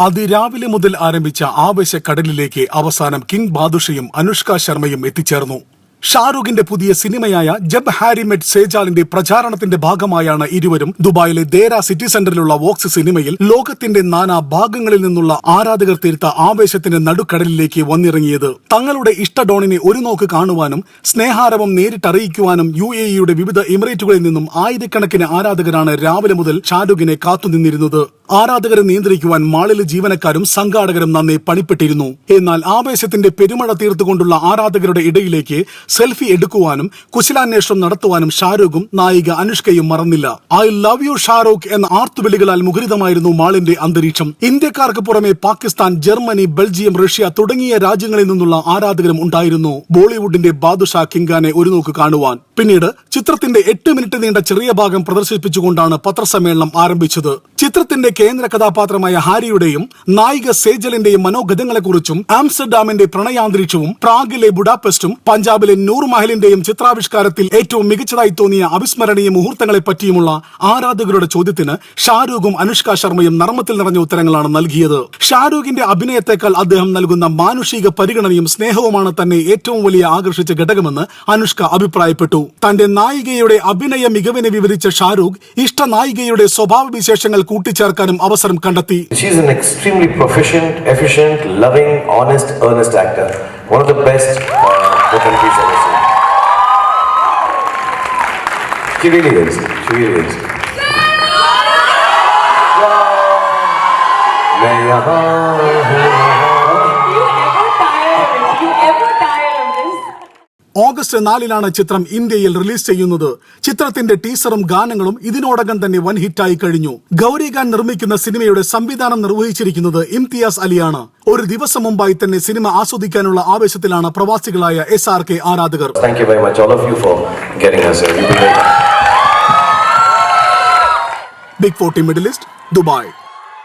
അതിരാവിലെ മുതൽ ആരംഭിച്ച ആവേശക്കടലിലേക്ക് അവസാനം കിങ് ബാദുഷയും അനുഷ്ക ശർമ്മയും എത്തിച്ചേർന്നു. ഷാരൂഖിന്റെ പുതിയ സിനിമയായ ജബ് ഹാരി മെറ്റ് സേജാലിന്റെ പ്രചാരണത്തിന്റെ ഭാഗമായാണ് ഇരുവരും ദുബായിലെ ദേര സിറ്റി സെന്ററിലുള്ള വോക്സ് സിനിമയിൽ ലോകത്തിന്റെ നാനാ ഭാഗങ്ങളിൽ നിന്നുള്ള ആരാധകർ തീർത്ത ആവേശത്തിന്റെ നടുക്കടലിലേക്ക് വന്നിറങ്ങിയത്. തങ്ങളുടെ ഇഷ്ട ഡോണിനെ ഒരു നോക്ക് കാണുവാനും സ്നേഹാരവം നേരിട്ടറിയിക്കുവാനും യു എ ഇയുടെ വിവിധ എമിറേറ്റുകളിൽ നിന്നും ആയിരക്കണക്കിന് ആരാധകരാണ് രാവിലെ മുതൽ ഷാരൂഖിനെ കാത്തുനിന്നിരുന്നത്. ആരാധകരെ നിയന്ത്രിക്കുവാൻ മാളിലെ ജീവനക്കാരും സംഘാടകരും നന്നെ പണിപ്പെട്ടിരുന്നു. എന്നാൽ ആവേശത്തിന്റെ പെരുമഴ തീർത്തുകൊണ്ടുള്ള ആരാധകരുടെ ഇടയിലേക്ക് സെൽഫി എടുക്കുവാനും കുശലാന്വേഷണം നടത്തുവാനും ഷാരൂഖും നായിക അനുഷ്കയും മറന്നില്ല. ഐ ലവ് യു ഷാരൂഖ് എന്ന ആർത്തുവിളികളാൽ മുഖരിതമായിരുന്നു മാളിന്റെ അന്തരീക്ഷം. ഇന്ത്യക്കാർക്ക് പുറമെ പാകിസ്ഥാൻ ജർമ്മനി ബെൽജിയം റഷ്യ തുടങ്ങിയ രാജ്യങ്ങളിൽ നിന്നുള്ള ആരാധകരും ഉണ്ടായിരുന്നു. ബോളിവുഡിന്റെ ബാദുഷാ കിങ്കാനെ ഒരു നോക്ക് കാണുവാൻ. പിന്നീട് ചിത്രത്തിന്റെ എട്ട് മിനിറ്റ് നീണ്ട ചെറിയ ഭാഗം പ്രദർശിപ്പിച്ചുകൊണ്ടാണ് പത്രസമ്മേളനം ആരംഭിച്ചത്. ചിത്രത്തിന്റെ കേന്ദ്ര കഥാപാത്രമായ ഹാരിയുടെയും നായിക സേജലിന്റെയും മനോഗതങ്ങളെക്കുറിച്ചും ആംസ്റ്റർഡാമിന്റെ പ്രണയാന്തരീക്ഷവും പ്രാഗിലെ ബുഡാപെസ്റ്റും പഞ്ചാബിലെ നൂർ മഹലിന്റെയും ചിത്രാവിഷ്കാരത്തിൽ ഏറ്റവും മികച്ചതായി തോന്നിയ അവിസ്മരണീയ മുഹൂർത്തങ്ങളെ പറ്റിയുമുള്ള ആരാധകരുടെ ചോദ്യത്തിന് ഷാരൂഖും അനുഷ്ക ശർമ്മയും നർമ്മത്തിൽ നിറഞ്ഞ ഉത്തരങ്ങളാണ് നൽകിയത്. ഷാരൂഖിന്റെ അഭിനയത്തെക്കാൾ അദ്ദേഹം നൽകുന്ന മാനുഷിക പരിഗണനയും സ്നേഹവുമാണ് തന്നെ ഏറ്റവും വലിയ ആകർഷിച്ച ഘടകമെന്ന് അനുഷ്ക അഭിപ്രായപ്പെട്ടു. തന്റെ നായികയുടെ അഭിനയ മികവിനെ വിവരിച്ച ഷാരൂഖ് ഇഷ്ട നായികയുടെ സ്വഭാവ വിശേഷങ്ങൾ കൂട്ടിച്ചേർക്കാനും അവസരം കണ്ടെത്തി uh. She really is. She really is. August നാലിനാണ് ചിത്രം ഇന്ത്യയിൽ റിലീസ് ചെയ്യുന്നത്. ചിത്രത്തിന്റെ ടീസറും ഗാനങ്ങളും ഇതിനോടകം തന്നെ വൻ ഹിറ്റായി കഴിഞ്ഞു. ഗൗരി ഖാൻ നിർമ്മിക്കുന്ന സിനിമയുടെ സംവിധാനം നിർവഹിച്ചിരിക്കുന്നത് ഇംതിയാസ് അലിയാണ്. ഒരു ദിവസം മുമ്പായി തന്നെ സിനിമ ആസ്വദിക്കാനുള്ള ആവേശത്തിലാണ് പ്രവാസികളായ എസ് ആർ കെ ആരാധകർ. Big forty middle east Dubai